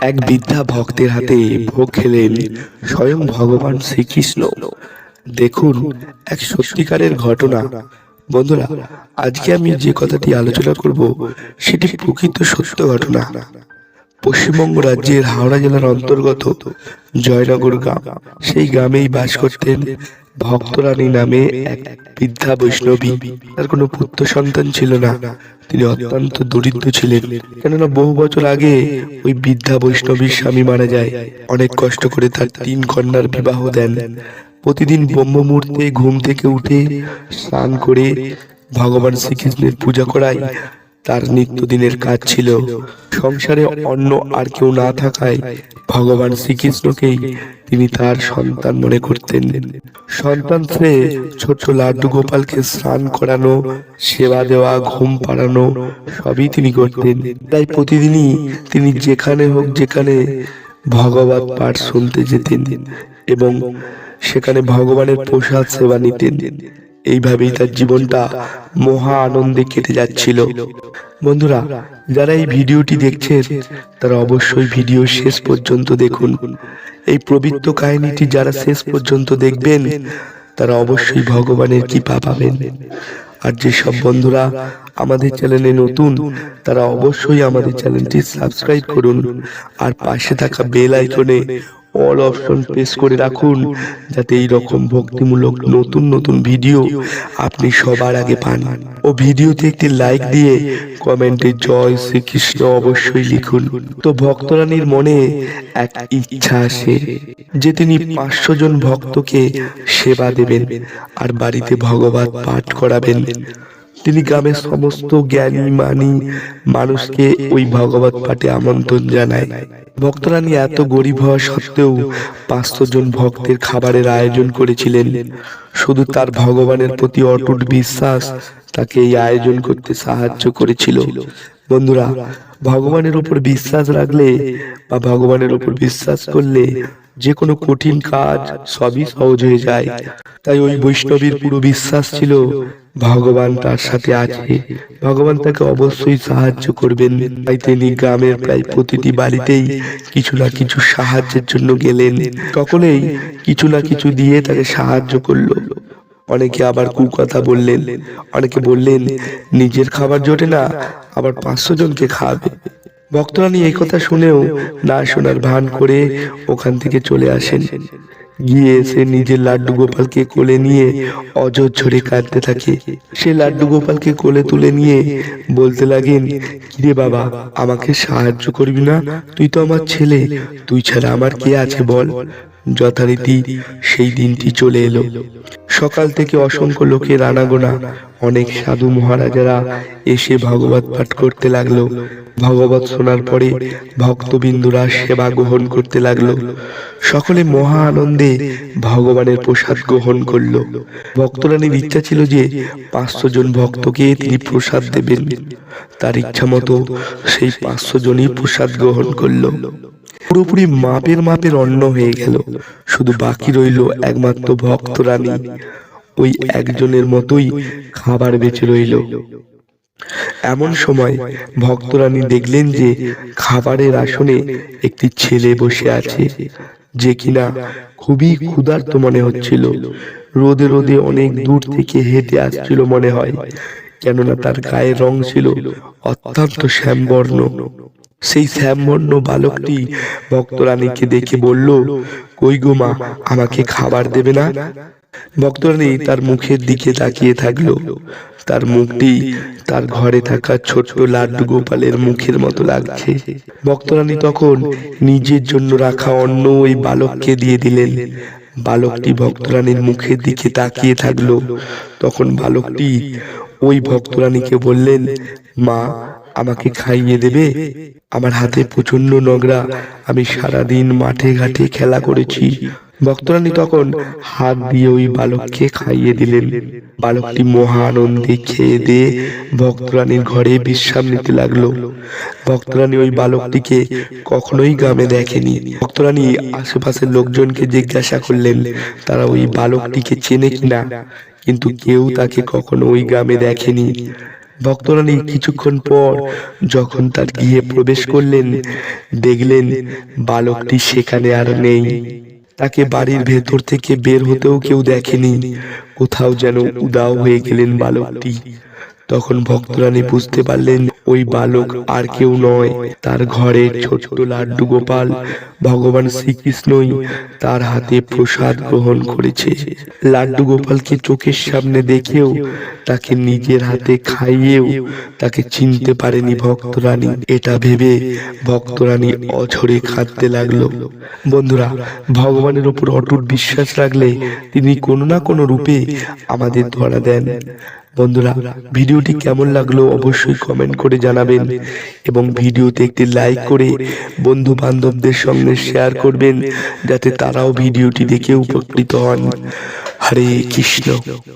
এক বৃদ্ধা ভক্তের হাতে ভোগ খেলেন, স্বয়ং ভগবান শ্রীকৃষ্ণ। দেখুন এক সত্যিকারের ঘটনা। বন্ধুরা, আজকে আমি যে কথাটি আলোচনা করব, সেটি প্রকৃত সত্য ঘটনা। পশ্চিমবঙ্গ রাজ্যের হাওড়া জেলার অন্তর্গত জয়নগর গ্রাম। সেই গ্রামেই বাস করতেন ভক্তরানী নামে এক বৃদ্ধা বৈষ্ণবী। তার কোনো পুত্র সন্তান ছিল না। তিনি অত্যন্ত দরিদ্র ছিলেন। কেননা বহু বছর আগে ওই বৃদ্ধা বৈষ্ণবীর স্বামী মারা যায়। অনেক কষ্ট করে তার তিন কন্যার বিবাহ দেন। প্রতিদিন ব্রহ্ম মুহূর্তে ঘুম থেকে উঠে স্নান করে ভগবান শ্রীকৃষ্ণের পূজা করাই তার নিত্যদিনের কাজ ছিল সংসারে অন্য আর কেউ না থাকায় ভগবান শ্রীকৃষ্ণকেই তিনি তার সন্তান মনে করতেন। সন্তান সে ছোট লাড্ডু গোপালকে স্নান করানো, সেবা দেওয়া, ঘুম পাড়ানো, সবই তিনি করতেন। তাই প্রতিদিনই তিনি যেখানে হোক যেখানে ভগবত পাঠ শুনতে যেতেন এবং সেখানে ভগবানের প্রসাদ সেবা নিতেন। এইভাবেই তার জীবনটা মহা আনন্দে কেটে যাচ্ছিল। বন্ধুরা, যারা এই ভিডিওটি দেখছেন, তারা অবশ্যই ভিডিও শেষ পর্যন্ত দেখুন। এই পবিত্র কাহিনীটি যারা শেষ পর্যন্ত দেখবেন, তারা অবশ্যই ভগবানের কৃপা পাবেন। আর যেসব বন্ধুরা আমাদের চ্যানেলে নতুন, তারা অবশ্যই আমাদের চ্যানেলটি সাবস্ক্রাইব করুন। আর পাশে থাকা বেল আইকনে অল অপশন প্রেস করে রাখুন, যাতে এই রকম ভক্তিমূলক নতুন নতুন ভিডিও আপনি সবার আগে পান। ও ভিডিওতে একটি লাইক দিয়ে কমেন্টে জয় শ্রীকৃষ্ণ অবশ্যই লিখুন। তো ভক্তরানীর মনে এক ইচ্ছা আসে যে তিনি পাঁচশো জন ভক্তকে সেবা দেবেন আর বাড়িতে ভগবত পাঠ করাবেন। তিনি গ্রামের সমস্ত জ্ঞানী, মানি মানুষকে ওই ভগবত পাঠে আমন্ত্রণ জানায়। ভক্তরানী এত গরিব হওয়া সত্ত্বেও পাঁচশো জন ভক্তের খাবারের আয়োজন করেছিলেন। শুধু তার ভগবানের প্রতি অটুট বিশ্বাস তাকে এই আয়োজন করতে সাহায্য করেছিল। বন্ধুরা, ভগবানের উপর বিশ্বাস রাখলে বা ভগবানের উপর বিশ্বাস করলে যে কোনো কঠিন কাজ সবই সহজ হয়ে যায়। তাই ওই বৈষ্ণবীর পুরো বিশ্বাস ছিল ভগবান তার সাথে আছে। ভগবান তাকে অবশ্যই সাহায্য করবেন। তাই তিনি গ্রামের প্রায় প্রতিটি বাড়িতেই কিছু না কিছু সাহায্যের জন্য গেলেন। সকলেই কিছু না কিছু দিয়ে তাকে সাহায্য করল। অনেকে আবার কুকথা বললেন। অনেকে বললেন, নিজের খাবার জোটে না, আবার পাঁচশো জনকে খাওয়াবে। ভক্তরানী এই কথা শুনেও না শোনার ভান করে ওখান থেকে চলে আসেন। গিয়ে সে নিজের লাড্ডু গোপালকে কোলে নিয়ে অজর ঝরে কাঁদতে থাকে। সে লাড্ডু গোপালকে কোলে তুলে নিয়ে বলতে লাগেন কিরে বাবা আমাকে সাহায্য করবি না? তুই তো আমার ছেলে। তুই ছাড়া আমার কে আছে বল? যথারীতি সেই দিনটি চলে এলো। সকাল থেকে অসংখ্য লোকের আনাগোনা। অনেক সাধু মহারাজারা এসে ভগবত পাঠ করতে লাগল। ভগবত শোনার পরে ভক্তবিন্দুরা সেবা গ্রহণ করতে লাগল। সকলে মহা আনন্দে ভগবানের প্রসাদ গ্রহণ করল। ভক্তরানীর ইচ্ছা ছিল যে পাঁচশো জন ভক্তকে তিনি প্রসাদ দেবেন। তার ইচ্ছা মতো সেই পাঁচশো জনই প্রসাদ গ্রহণ করল। পুরোপুরি মাপের মাপের অন্ন হয়ে গেল। শুধু বাকি রইল একমাত্র ভক্ত রানী। ওই একজনের মতোই খাবার বেঁচে রইল। এমন সময় ভক্তরানী দেখলেন যে খাবারের আসনে একটি ছেলে বসে আছে, যে কিনা খুবই ক্ষুধার্ত মনে হচ্ছিল। রোদে রোদে অনেক দূর থেকে হেঁটে আসছিল মনে হয়, কেননা তার গায়ের রং ছিল অত্যন্ত শ্যামবর্ণ। সেই শ্যামবর্ণ বালকটি ভক্তরানীকে দেখে বলল, কই গো মা, আমাকে খাবার দেবে না? ভক্তরানী তার মুখের দিকে তাকিয়ে থাকল। তার মুখটি তার ঘরে থাকা ছোট লাড্ডু গোপালের মুখের মতো লাগছে। ভক্তরানী তখন নিজের জন্য রাখা অন্ন ওই বালককে দিয়ে দিলেন। বালকটি ভক্তরানীর মুখের দিকে তাকিয়ে থাকল। তখন বালকটি ওই ভক্তরানীকে বললেন, মা আমাকে খাইয়ে দেবে। আমার হাতে প্রচণ্ড নগরা আমি সারাদিন মাঠে ঘাটে খেলা করেছি। ভক্তরানী তখন হাত দিয়ে ওই বালককে খাইয়ে দিলেন। বালকটি মহানন্দে খেয়ে দিয়ে ভক্তরানীর ঘরে বিশ্রাম নিতে লাগল। ভক্তরানী ওই বালকটিকে কখনোই গ্রামে দেখেনি। ভক্তরানী আশেপাশের লোকজনকে জিজ্ঞাসা করলেন। তারা ওই বালকটিকে চেনে কিনা কিন্তু কেউ তাকে কখনো ওই গ্রামে দেখেনি। ভক্তরানী কিছুক্ষণ পর যখন তার গিয়ে প্রবেশ করলেন, দেখলেন বালকটি সেখানে আর নেই। তাকে বাড়ির ভেতর থেকে বের হতেও কেউ দেখেনি। কোথাও যেন উদাও হয়ে গেলেন বালকটি। তখন ভক্তরানী বুঝতে পারলেন, ওই বালক আর কেউ নয়। তার ঘরে ছোট্ট লাড্ডু গোপাল, ভগবান শ্রীকৃষ্ণই তার হাতে প্রসাদ গ্রহণ করেছে। লাড্ডু গোপালকে চোখের সামনে দেখেও তাকে নিজের হাতে খাইয়েও তাকে চিনতে পারেনি ভক্তরানী। এটা ভেবে ভক্তরানী অঝরে কাঁদতে লাগল। বন্ধুরা, ভগবানের উপর অটুট বিশ্বাস রাখলে তিনি কোনো না কোনো রূপে আমাদের ধরা দেন। বন্ধুরা, ভিডিওটি কেমন লাগল অবশ্যই কমেন্ট করে জানাবেন এবং ভিডিওতে একটি লাইক করে বন্ধু বান্ধবদের সঙ্গে শেয়ার করবেন যাতে তারাও ভিডিওটি দেখে উপকৃত হন। হরে কৃষ্ণ।